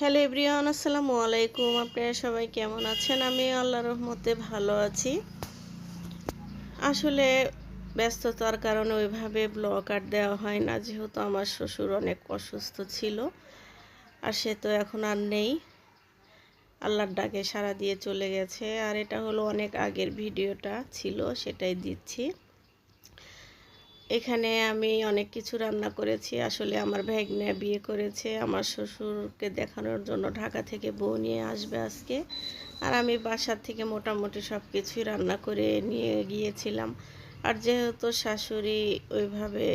Hello everyone, আসসালামু আলাইকুম। আপনারা সবাই কেমন আছেন? আমি আল্লাহ রহমতে ভালো আছি। আসলে ব্যস্ততার কারণে ওইভাবে ব্লগ আর দেওয়া হয় না, যেহেতু আমার শ্বশুর অনেক অসুস্থ ছিল, আর সে তো এখন আর নেই। আল্লাহর ডাকে সারা দিয়ে চলে গেছে, আর এটা হলো অনেক আগের ভিডিওটা ছিল, সেটাই দিচ্ছি। এখানে আমি অনেক কিছু রান্না করেছি। আসলে আমার ভ্যাগনা বিয়ে করেছে। আমার শ্বশুরকে দেখানোর জন্য ঢাকা থেকে বউ নিয়ে আসবে আজকে। আর আমি বাসার থেকে মোটামুটি সব কিছুই রান্না করে নিয়ে গিয়েছিলাম। আর যেহেতু শাশুড়ি ওইভাবে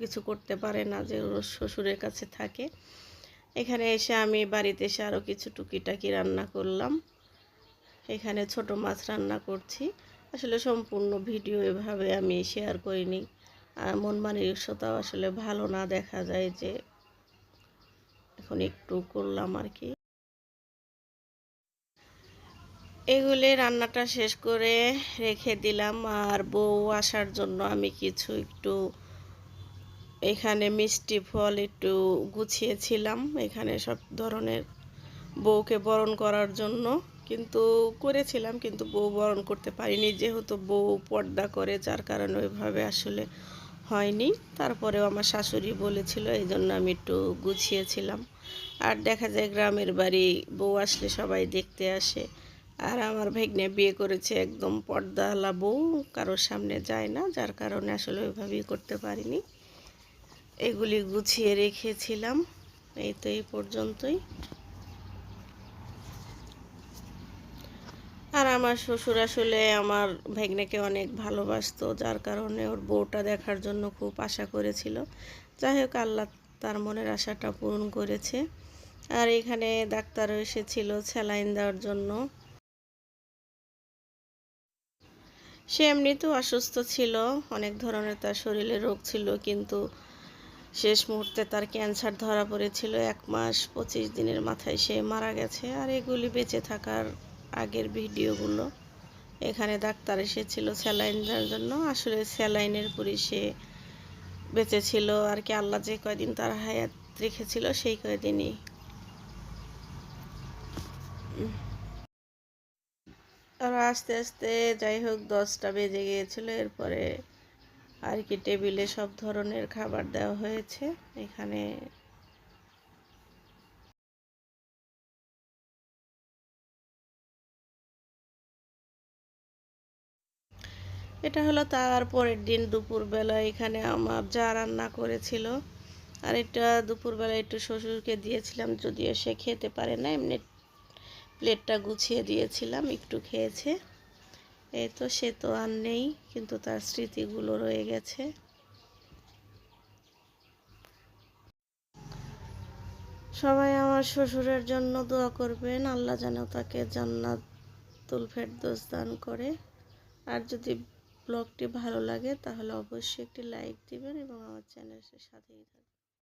কিছু করতে পারে না, যে ওর শ্বশুরের কাছে থাকে, এখানে এসে আমি বাড়িতে এসে আরও কিছু টুকিটাকি রান্না করলাম। এখানে ছোট মাছ রান্না করছি। আসলে সম্পূর্ণ ভিডিও এভাবে আমি শেয়ার করিনি। মন মানসিকতাও আসলে ভালো না দেখা যায় যে এখন একটু করলাম আর কি। এগুলি রান্নাটা শেষ করে রেখে দিলাম আর বউ আসার জন্য আমি কিছু একটু এখানে মিষ্টি ফল একটু গুছিয়েছিলাম এখানে সব ধরনের বউকে বরণ করার জন্য। কিন্তু করেছিলাম কিন্তু বউ বরণ করতে পারিনি, যেহেতু বউ পর্দা করে, যার কারণে ওইভাবে আসলে হয়নি। তারপরেও আমার শাশুড়ি বলেছিল এই জন্য আমি একটু গুছিয়েছিলাম। আর দেখা যায় গ্রামের বাড়ি বউ আসলে সবাই দেখতে আসে। আর আমার ভেগনে বিয়ে করেছে একদম পর্দাওয়ালা বউ, কারোর সামনে যায় না, যার কারণে আসলে ওইভাবেই করতে পারিনি। এগুলি গুছিয়ে রেখেছিলাম, এই তো এই পর্যন্তই। আর আমার শ্বশুর আসলে আমার ভেগনেকে অনেক ভালোবাসতো, যার কারণে ওর বউটা দেখার জন্য খুব আশা করেছিল। যাই হোক, আল্লাহ তার মনের আশাটা পূরণ করেছে। আর এখানে ডাক্তার এসেছিল স্যালাইন দেওয়ার জন্য। সে এমনিতেও অসুস্থ ছিল, অনেক ধরনের তার শরীরে রোগ ছিল, কিন্তু শেষ মুহূর্তে তার ক্যান্সার ধরা পড়েছিল। এক মাস পঁচিশ দিনের মাথায় সে মারা গেছে, আর এগুলি বেঁচে থাকার আগের ভিডিওগুলো। এখানে ডাক্তার এসেছিল স্যালাইন দেওয়ার জন্য। আসলে স্যালাইনের পরই সে বেঁচে ছিল আর কি। আল্লাহ যে কয়দিন তার হায়াত রেখেছিল, সেই কয়দিনই। আর আস্তে আস্তে যাই হোক, দশটা বেজে গিয়েছিল। এরপরে আর কি টেবিলে সব ধরনের খাবার দেওয়া হয়েছে। এখানে এটা হলো তার পরের দিন দুপুরবেলা এখানে আমার যা রান্না করেছিল। আর এটা দুপুরবেলা একটু শ্বশুরকে দিয়েছিলাম, যদিও সে খেতে পারে না, এমনি প্লেটটা গুছিয়ে দিয়েছিলাম, একটু খেয়েছে। এই তো সে তো আর নেই, কিন্তু তার স্মৃতিগুলো রয়ে গেছে। সবাই আমার শ্বশুরের জন্য দোয়া করবেন, আল্লাহ যেন তাকে জান্নাতুল ফেরদৌস দান করে। আর যদি ব্লগটি ভালো লাগে তাহলে অবশ্যই একটি লাইক দিবেন এবং আমার চ্যানেলের সাথেই থাকবেন।